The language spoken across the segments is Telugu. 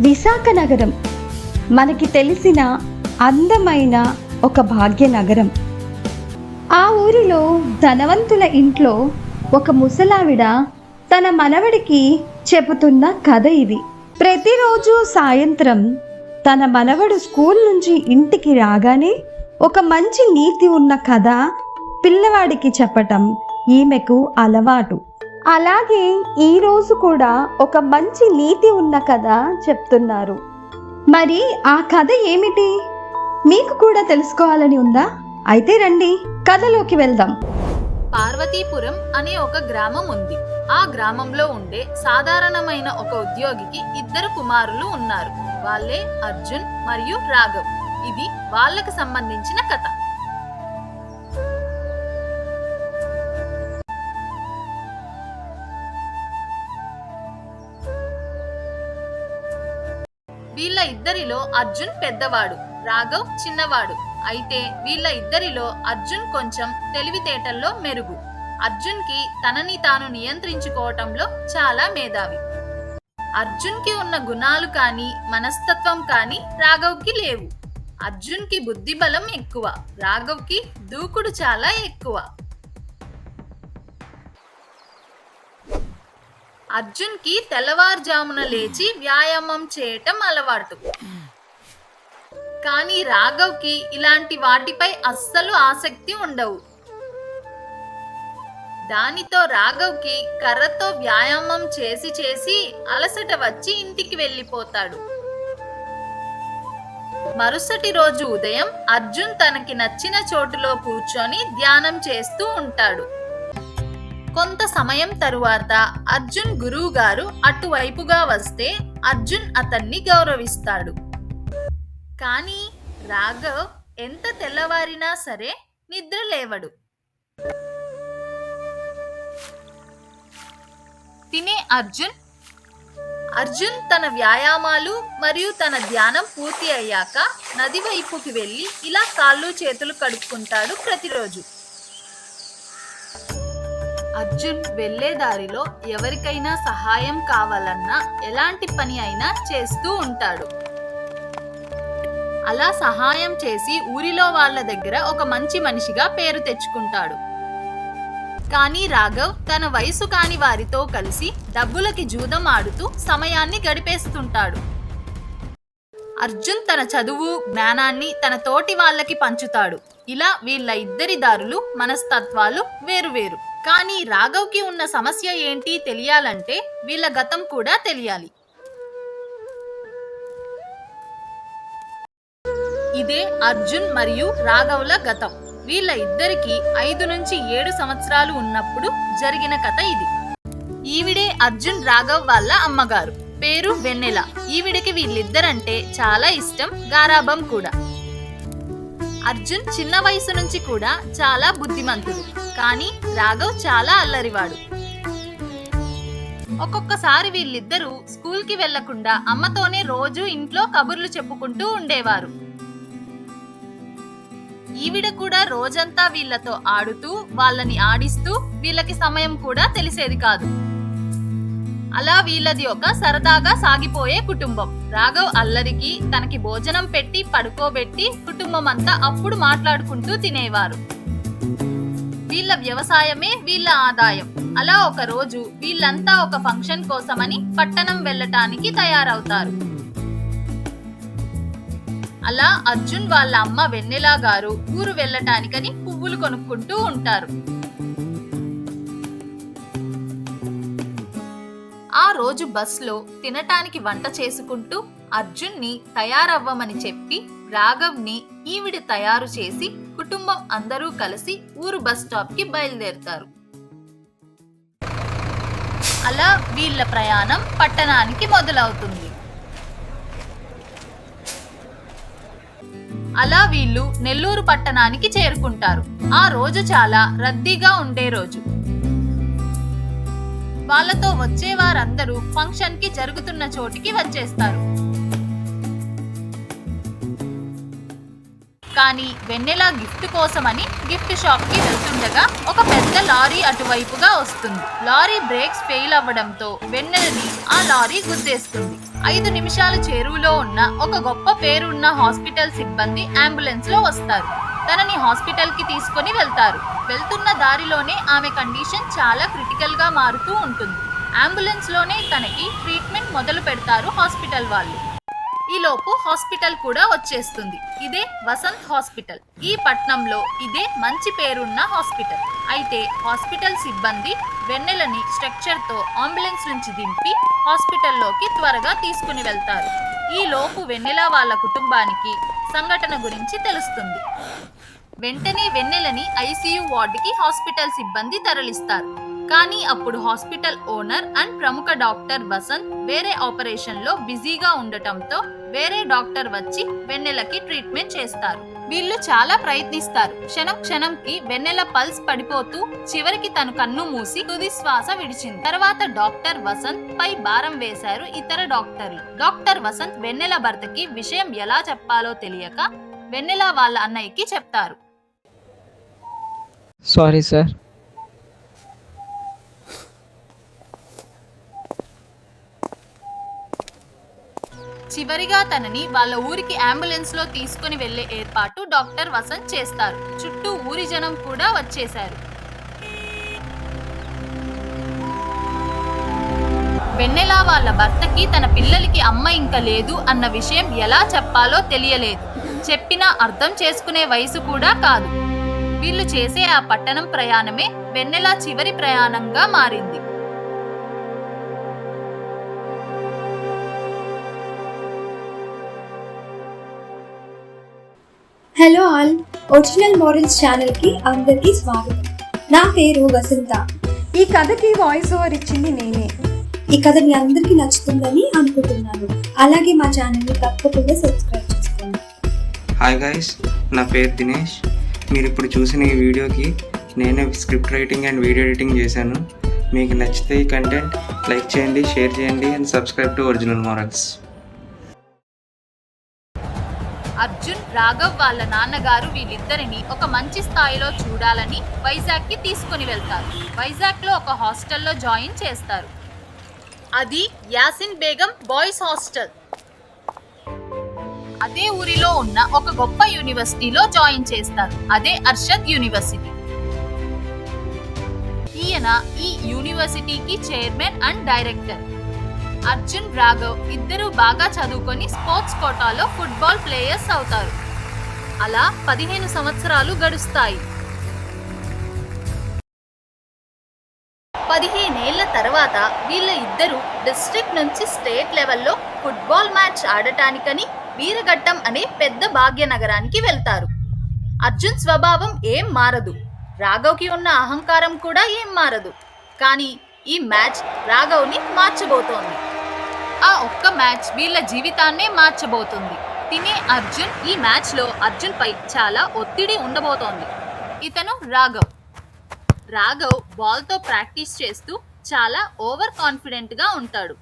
విశాఖ నగరం మనకి తెలిసిన అందమైన ఒక భాగ్య నగరం ఆ ఊరిలో ధనవంతుల ఇంట్లో ఒక ముసలావిడ తన మనవడికి చెబుతున్న కథ ఇది. ప్రతిరోజు సాయంత్రం తన మనవడు స్కూల్ నుంచి ఇంటికి రాగానే ఒక మంచి నీతి ఉన్న కథ పిల్లవాడికి చెప్పటం ఈమెకు అలవాటు. అలాగే ఈరోజు కూడా ఒక మంచి నీతి ఉన్న కథ చెప్తున్నారు. మరి ఆ కథ ఏమిటి? మీకు కూడా తెలుసుకోవాలని ఉందా? అయితే రండి కథలోకి వెళ్దాం. పార్వతీపురం అనే ఒక గ్రామం ఉంది. ఆ గ్రామంలో ఉండే సాధారణమైన ఒక ఉద్యోగికి ఇద్దరు కుమారులు ఉన్నారు. వాళ్ళే అర్జున్ మరియు రాఘవ్. ఇది వాళ్ళకు సంబంధించిన కథ. ఇద్దరిలో అర్జున్ పెద్దవాడు రాఘవ్ చిన్నవాడు. అయితే వీళ్ళ ఇద్దరిలో అర్జున్ కొంచెం తెలివితేటల్లో మెరుగు. అర్జున్కి తనని తాను నియంత్రించుకోవటంలో చాలా మేధావి. అర్జున్కి ఉన్న గుణాలు కానీ మనస్తత్వం కానీ రాఘవ్కి లేవు. అర్జున్కి ఎక్కువ రాఘవ్కి దూకుడు చాలా ఎక్కువ. అర్జున్కి తెల్లవారుజామున లేచి వ్యాయామం చేయటం అలవాటు. కానీ రాఘవ్కి ఇలాంటి వాటిపై అస్సలు ఆసక్తి ఉండవు. దానితో రాఘవ్కి కర్రతో వ్యాయామం చేసి చేసి అలసట వచ్చి ఇంటికి వెళ్ళిపోతాడు. మరుసటి రోజు ఉదయం అర్జున్ తనకి నచ్చిన చోటులో కూర్చొని ధ్యానం చేస్తూ ఉంటాడు. కొంత సమయం తరువాత అర్జున్ గురువు గారు అటువైపుగా వస్తే అర్జున్ అతన్ని గౌరవిస్తాడు. కానీ రాఘవ్ ఎంత తెల్లవారినా సరే నిద్ర లేవడు. తినే అర్జున్? అర్జున్ తన వ్యాయామాలు మరియు తన ధ్యానం పూర్తి అయ్యాక నది వైపుకి వెళ్ళి ఇలా కాళ్ళు చేతులు కడుక్కుంటాడు ప్రతిరోజు. అర్జున్ వెళ్ళే దారిలో ఎవరికైనా సహాయం కావాలన్నా ఎలాంటి పని అయినా చేస్తూ ఉంటాడు. అలా సహాయం చేసి ఊరిలో వాళ్ళ దగ్గర ఒక మంచి మనిషిగా పేరు తెచ్చుకుంటాడు. కానీ రాఘవ్ తన వయసు కాని వారితో కలిసి డబ్బులకి జూదం ఆడుతూ సమయాన్ని గడిపేస్తుంటాడు. అర్జున్ తన చదువు జ్ఞానాన్ని తన తోటి వాళ్ళకి పంచుతాడు. ఇలా వీళ్ళ ఇద్దరి దారులు మనస్తత్వాలు వేరువేరు. కానీ రాఘవ్కి ఉన్న సమస్య ఏంటి తెలియాలంటే వీళ్ళ గతం కూడా తెలియాలి. ఇదే అర్జున్ మరియు రాఘవ్ల గతం. వీళ్ళ ఇద్దరికి ఐదు నుంచి ఏడు సంవత్సరాలు ఉన్నప్పుడు జరిగిన కథ ఇది. ఈవిడే అర్జున్ రాఘవ్ వాళ్ళ అమ్మగారు. పేరు వెన్నెల. ఈవిడికి వీళ్ళిద్దరంటే చాలా ఇష్టం గారాబం కూడా. అర్జున్ చిన్న వయసు నుంచి కూడా చాలా బుద్ధిమంతుడు కానీ రాఘవ్ చాలా అల్లరివాడు. ఒక్కొక్కసారి వీళ్ళిద్దరూ స్కూల్కి వెళ్ళకుండా అమ్మతోనే రోజు ఇంట్లో కబుర్లు చెప్పుకుంటూ ఉండేవారు. ఈవిడ కూడా రోజంతా వీళ్ళతో ఆడుతూ వాళ్ళని ఆడిస్తూ వీళ్ళకి సమయం కూడా తెలిసేది కాదు. అలా వీళ్ళది ఒక సరదాగా సాగిపోయే కుటుంబం. రాఘవ్ అల్లరికి తనకి భోజనం పెట్టి పడుకోబెట్టి కుటుంబం అంతా అప్పుడు మాట్లాడుకుంటూ తినేవారు. వీళ్ళ వ్యవసాయమే వీళ్ళ ఆదాయం. అలా ఒక రోజు వీళ్ళంతా ఒక ఫంక్షన్ కోసమని పట్టణం వెళ్ళటానికి తయారవుతారు. అలా అర్జున్ వాళ్ళ అమ్మ వెన్నెల గారు ఊరు వెళ్ళటానికని పువ్వులు కొనుక్కుంటూ ఉంటారు. ఆ రోజు బస్లో తినటానికి వంట చేసుకుంటూ అర్జున్ని తయారవ్వమని చెప్పి రాఘవ్ని ఈవిడ తయారు చేసి కుటుంబం అందరూ కలిసి ఊరు బస్ స్టాప్కి బయలుదేరుతారు. అలా వీళ్ళ ప్రయాణం పట్టణానికి మొదలవుతుంది. అలా వీళ్ళు నెల్లూరు పట్టణానికి చేరుకుంటారు. ఆ రోజు చాలా రద్దీగా ఉండే రోజు. వాళ్ళతో వచ్చే వారందరూ ఫంక్షన్కి జరుగుతున్న చోటికి వచ్చేస్తారు. కానీ వెన్నెల గిఫ్ట్ కోసమని గిఫ్ట్ షాప్కి వెళ్తుండగా ఒక పెద్ద లారీ అటువైపుగా వస్తుంది. లారీ బ్రేక్స్ ఫెయిల్ అవ్వడంతో వెన్నెలని ఆ లారీ గుద్దేస్తుంది. ఐదు నిమిషాల చేరువలో ఉన్న ఒక గొప్ప పేరున్న హాస్పిటల్ సిబ్బంది అంబులెన్స్లో వస్తారు. తనని హాస్పిటల్కి తీసుకొని వెళ్తారు. వెళ్తున్న దారిలోనే ఆమె కండిషన్ చాలా క్రిటికల్గా మారుతూ ఉంటుంది. అంబులెన్స్లోనే తనకి ట్రీట్మెంట్ మొదలు పెడతారు హాస్పిటల్ వాళ్ళు. ఈలోపు హాస్పిటల్ కూడా వచ్చేస్తుంది. ఇదే వసంత్ హాస్పిటల్. ఈ పట్నంలో ఇదే మంచి పేరున్న హాస్పిటల్. అయితే హాస్పిటల్ సిబ్బంది వెన్నెలని స్ట్రక్చర్తో అంబులెన్స్ నుంచి దింపి హాస్పిటల్లోకి త్వరగా తీసుకుని వెళ్తారు. ఈ లోపు వెన్నెల వాళ్ళ కుటుంబానికి సంఘటన గురించి తెలుస్తుంది. వెంటనే వెన్నెలని ఐసీయూ వార్డుకి హాస్పిటల్ సిబ్బంది తరలిస్తారు. కానీ అప్పుడు హాస్పిటల్ ఓనర్ అండ్ ప్రముఖ డాక్టర్ వసంత్ వేరే ఆపరేషన్లో బిజీగా ఉండటంతో వేరే డాక్టర్ వచ్చి వెన్నెలకి ట్రీట్మెంట్ చేస్తారు. వీళ్ళు చాలా ప్రయత్నిస్తారు. క్షణం క్షణంకి వెన్నెల పల్స్ పడిపోతూ చివరికి తను కన్ను మూసి తుది శ్వాస విడిచింది. తర్వాత డాక్టర్ వసంత్ పై భారం వేశారు ఇతర డాక్టర్లు. డాక్టర్ వసంత్ వెన్నెల భర్తకి విషయం ఎలా చెప్పాలో తెలియక వెన్నెల వాళ్ళ అన్నయ్యకి చెప్తారు. Sorry sir. చివరిగా తనని వాళ్ళ ఊరికి అంబులెన్స్లో తీసుకుని వెళ్ళే ఏర్పాటు డాక్టర్ వసంత్ చేస్తారు. చుట్టూ ఊరి జనం కూడా వచ్చేశారు. వెన్నెల వాళ్ళ భర్తకి తన పిల్లలకి అమ్మ ఇంకా లేదు అన్న విషయం ఎలా చెప్పాలో తెలియలేదు. చెప్పినా అర్థం చేసుకునే వయసు కూడా కాదు. వీళ్ళు చేసే ఆ పట్టణం ప్రయాణమే వెన్నెల చివరి ప్రయాణంగా మారింది. హలో ఆల్ ఒరిజినల్ మోరల్స్ ఛానల్కి అందరికీ స్వాగతం. నా పేరు వసంత. ఈ కథకి వాయిస్ ఓవర్ ఇచ్చింది నేనే. ఈ కథ మీ అందరికీ నచ్చుతుందని అనుకుంటున్నాను. అలాగే మా ఛానల్ని తప్పకుండా సబ్స్క్రైబ్ చేసుకోండి. హాయ్ గైస్ నా పేరు దినేష్. మీరు ఇప్పుడు చూసిన ఈ వీడియోకి నేనే script writing and video editing చేశాను. మీకు నచ్చితే ఈ కంటెంట్ లైక్ చేయండి షేర్ చేయండి and subscribe to original morals Raghav వాళ్ళ నాన్నగారు వీళ్ళిద్దరిని ఒక మంచి స్థాయిలో చూడాలని వైజాగ్కి తీసుకుని వెళ్తారు. వైజాగ్లో ఒక హాస్టల్లో జాయిన్ చేస్తారు. అది యాసిన్ బేగం బాయ్స్ హాస్టల్. అదే ఊరిలో ఉన్న ఒక గొప్ప యూనివర్సిటీలో జాయిన్ చేస్తారు. అదే అర్షద్ యూనివర్సిటీ. ఈయన ఈ యూనివర్సిటీకి chairman and director. Arjun Raghav ఇద్దరూ బాగా చదువుకొని స్పోర్ట్స్ కోటాలో ఫుట్బాల్ ప్లేయర్స్ అవుతారు. అలా పదిహేను సంవత్సరాలు గడుస్తాయి. పదిహేనేళ్ళ తర్వాత వీళ్ళ ఇద్దరు డిస్ట్రిక్ట్ నుంచి స్టేట్ లెవెల్లో ఫుట్బాల్ మ్యాచ్ ఆడటానికని వీరఘట్టం అనే పెద్ద భాగ్యనగరానికి వెళ్తారు. అర్జున్ స్వభావం ఏం మారదు. రాఘవ్కి ఉన్న అహంకారం కూడా ఏం మారదు. కానీ ఈ మ్యాచ్ రాఘవ్ని మార్చబోతోంది. ఆ ఒక్క మ్యాచ్ వీళ్ళ జీవితాన్నే మార్చబోతుంది. తినే అర్జున్ ఈ మ్యాచ్లో అర్జున్ పై చాలా ఒత్తిడి ఉండబోతోంది. ఇతను రాఘవ్. రాఘవ్ బాల్తో ప్రాక్టీస్ చేస్తూ చాలా ఓవర్ కాన్ఫిడెంట్గా ఉంటాడు.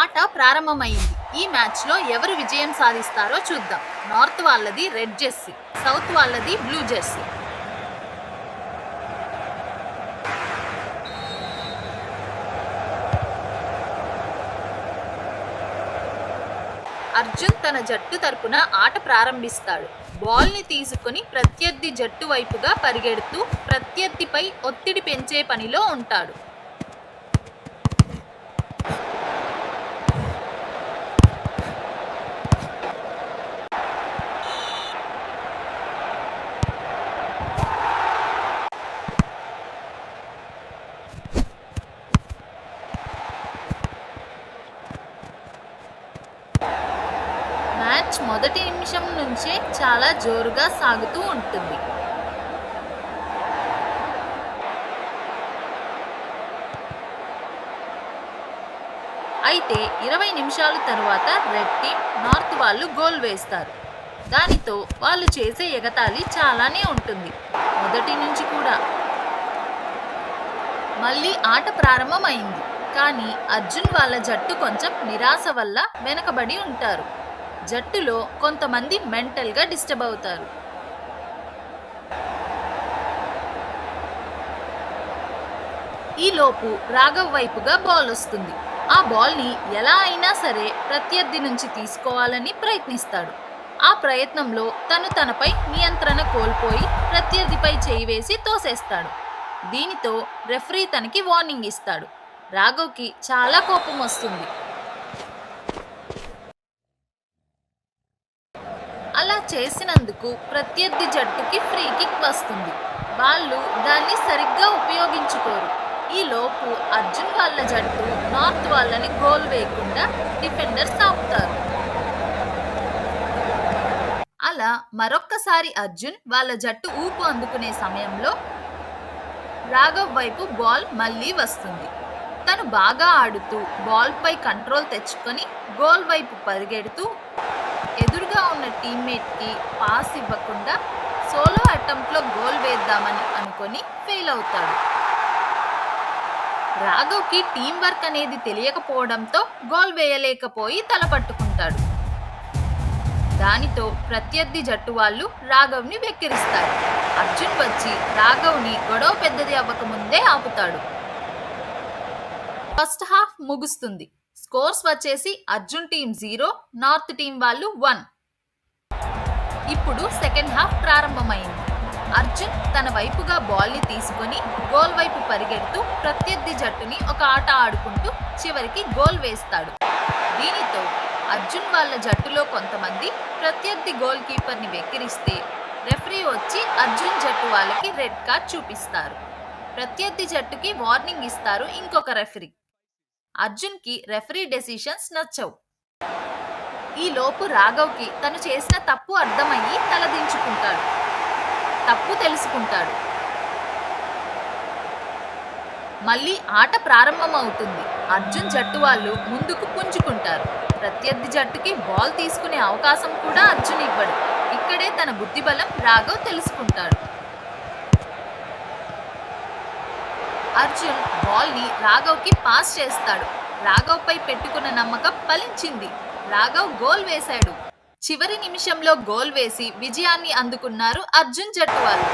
ఆట ప్రారంభమైంది. ఈ మ్యాచ్లో ఎవరు విజయం సాధిస్తారో చూద్దాం. నార్త్ వాళ్ళది రెడ్ జెర్సీ సౌత్ వాళ్ళది బ్లూ జెర్సీ. అర్జున్ తన జట్టు తరపున ఆట ప్రారంభిస్తాడు. బాల్ని తీసుకుని ప్రత్యర్థి జట్టు వైపుగా పరిగెడుతూ ప్రత్యర్థిపై ఒత్తిడి పెంచే పనిలో ఉంటాడు మ్యాచ్ మొదటి నిమిషం నుంచే చాలా జోరుగా సాగుతూ ఉంటుంది. అయితే ఇరవై నిమిషాల తర్వాత రెడ్ టీమ్ నార్త్ వాళ్ళు గోల్ వేస్తారు. దానితో వాళ్ళు చేసే ఎగతాళి చాలానే ఉంటుంది. మొదటి నుంచి కూడా. మళ్ళీ ఆట ప్రారంభమైంది. కానీ అర్జున్ వాళ్ళ జట్టు కొంచెం నిరాశ వల్ల వెనకబడి ఉంటారు. జట్టులో కొంతమంది మెంటల్గా డిస్టర్బ్ అవుతారు. ఈలోపు రాఘవ్ వైపుగా బాల్ వస్తుంది. ఆ బాల్ని ఎలా అయినా సరే ప్రత్యర్థి నుంచి తీసుకోవాలని ప్రయత్నిస్తాడు. ఆ ప్రయత్నంలో తను తనపై నియంత్రణ కోల్పోయి ప్రత్యర్థిపై చేయి వేసి తోసేస్తాడు. దీనితో రెఫరీ తనకి వార్నింగ్ ఇస్తాడు. రాఘవ్కి చాలా కోపం వస్తుంది. అలా చేసినందుకు ప్రత్యర్థి జట్టుకి ఫ్రీ కిక్ వస్తుంది. వాళ్ళు దాన్ని సరిగ్గా ఉపయోగించుకోరు. ఈ లోపు అర్జున్ వాళ్ళ జట్టు నార్త్ వాళ్ళని గోల్ వేయకుండా డిఫెండర్స్ ఆపుతారు అలా మరొక్కసారి అర్జున్ వాళ్ళ జట్టు ఊపు అందుకునే సమయంలో రాఘవ్ వైపు బాల్ మళ్ళీ వస్తుంది. తను బాగా ఆడుతూ బాల్పై కంట్రోల్ తెచ్చుకొని గోల్ వైపు పరిగెడుతూ ఎదురుగా ఉన్న టీమ్మేట్కి పాస్ ఇవ్వకుండా సోలో అటెంప్ట్లో గోల్ వేద్దామని అనుకొని ఫెయిల్ అవుతాడు. రాఘవ్కి టీం వర్క్ అనేది తెలియకపోవడంతో గోల్ వేయలేకపోయి తలపట్టుకుంటాడు దానితో ప్రత్యర్థి జట్టు వాళ్ళు రాఘవ్ని వెక్కిరిస్తారు. అర్జున్ వచ్చి రాఘవ్ని గొడవ పెద్దది అవ్వకముందే ఆపుతాడు. ఫస్ట్ హాఫ్ ముగుస్తుంది. స్కోర్స్ వచ్చేసి Arjun team zero north team వాళ్ళు వన్. ఇప్పుడు సెకండ్ హాఫ్ ప్రారంభమైంది. అర్జున్ తన వైపుగా బాల్ని తీసుకొని గోల్ వైపు పరిగెడుతూ ప్రత్యర్థి జట్టుని ఒక ఆట ఆడుకుంటూ చివరికి గోల్ వేస్తాడు. దీనితో అర్జున్ వాళ్ళ జట్టులో కొంతమంది ప్రత్యర్థి గోల్ కీపర్ని వెక్కిరిస్తే రెఫరీ వచ్చి అర్జున్ జట్టు వాళ్ళకి రెడ్ కార్డ్ చూపిస్తారు. ప్రత్యర్థి జట్టుకి వార్నింగ్ ఇస్తారు ఇంకొక రెఫరీ. అర్జున్కి రెఫరీ డెసిషన్స్ నచ్చవు. ఈ లోపు రాఘవ్కి తను చేసిన తప్పు అర్థమయ్యి తలదించుకుంటాడు తప్పు తెలుసుకుంటాడు. మళ్ళీ ఆట ప్రారంభమవుతుంది. అర్జున్ జట్టు వాళ్ళు ముందుకు పుంజుకుంటారు. ప్రత్యర్థి జట్టుకి బాల్ తీసుకునే అవకాశం కూడా అర్జున్ ఇవ్వడు. ఇక్కడే తన బుద్ధిబలం రాఘవ్ తెలుసుకుంటాడు. అర్జున్ బాల్ని రాఘవ్కి పాస్ చేస్తాడు. రాఘవ్పై పెట్టుకున్న నమ్మకం ఫలించింది. రాఘవ్ గోల్ వేశాడు. చివరి నిమిషంలో గోల్ వేసి విజయాన్ని అందుకున్నారు అర్జున్ జట్టు వాళ్ళు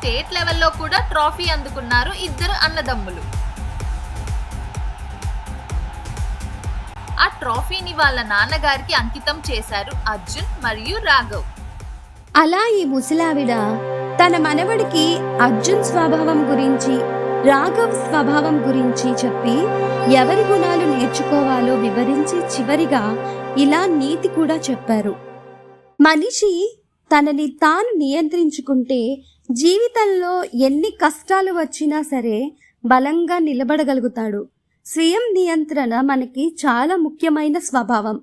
స్టేట్ లెవెల్లో కూడా ట్రోఫీ అందుకున్నారు ఇద్దరు అన్నదమ్ములు. ఆ ట్రోఫీని వాళ్ళ నాన్నగారికి అంకితం చేశారు అర్జున్ మరియు రాఘవ్. అలా ఈ ముసలావిడ తన మనవడికి అర్జున్ స్వభావం గురించి రాఘవ్ స్వభావం గురించి చెప్పి ఎవరి గుణాలు నేర్చుకోవాలో వివరించి చివరిగా ఇలా నీతి కూడా చెప్పారు. మనిషి తనని తాను నియంత్రించుకుంటే జీవితంలో ఎన్ని కష్టాలు వచ్చినా సరే బలంగా నిలబడగలుగుతాడు. స్వయం నియంత్రణ మనకి చాలా ముఖ్యమైన స్వభావం.